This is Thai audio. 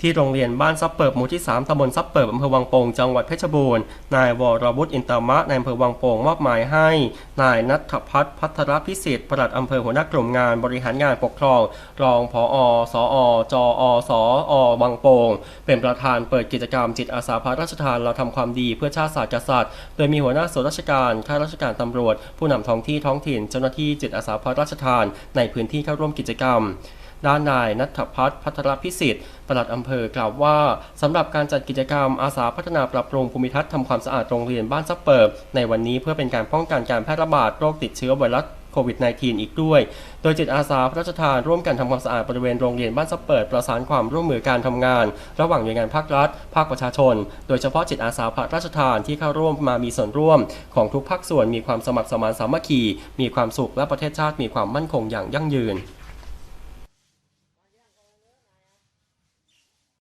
ที่โรงเรียนบ้านซับเปิบหมู่ที่ 3ตำบลซับเปิบอำเภอวังโป่งจังหวัดเพชรบูรณ์ นายวรวุฒิอินตามะนายอำเภอวังโป่งมอบหมายให้ นายนัทพัฒน์พัทรพิสิทธิ์ปลัดอำเภอหัวหน้ากลุ่มงานบริหารงานปกครอง รองผอสอจอสอวังโป่งเป็นประธานเปิดกิจกรรมจิตอาสาพระราชทานเราทำความดีเพื่อชาติศาสตร์กษัตริย์ โดยมีหัวหน้าส่วนราชการข้าราชการตำรวจ ผู้นำท้องที่ท้องถิ่นเจ้าหน้าที่จิตอาสาพระราชทาน ในพื้นที่เข้าร่วมกิจกรรม ด้านนายนัทพัฒน์พัทรพิสิทธิ์ปลัดอำเภอกล่าวว่าสำหรับการจัดกิจกรรมอาสาพัฒนาปรับปรุงภูมิทัศน์ทำความสะอาดโรงเรียนบ้านซับเปิบในวันนี้เพื่อเป็นการป้องกันการแพร่ระบาดโรคติดเชื้อไวรัสโควิด -19 อีกด้วย โดยจิตอาสาพระราชทานร่วมกันทำความสะอาดบริเวณโรงเรียนบ้านซับเปิด ประสานความร่วมมือการทำงาน ระหว่างหน่วยงานภาครัฐ ภาคประชาชน โดยเฉพาะจิตอาสาพระราชทานที่เข้าร่วมมามีส่วนร่วม ของทุกภาคส่วนมีความสมัครสมานสามัคคี มีความสุขและประเทศชาติมีความมั่นคงอย่างยั่งยืน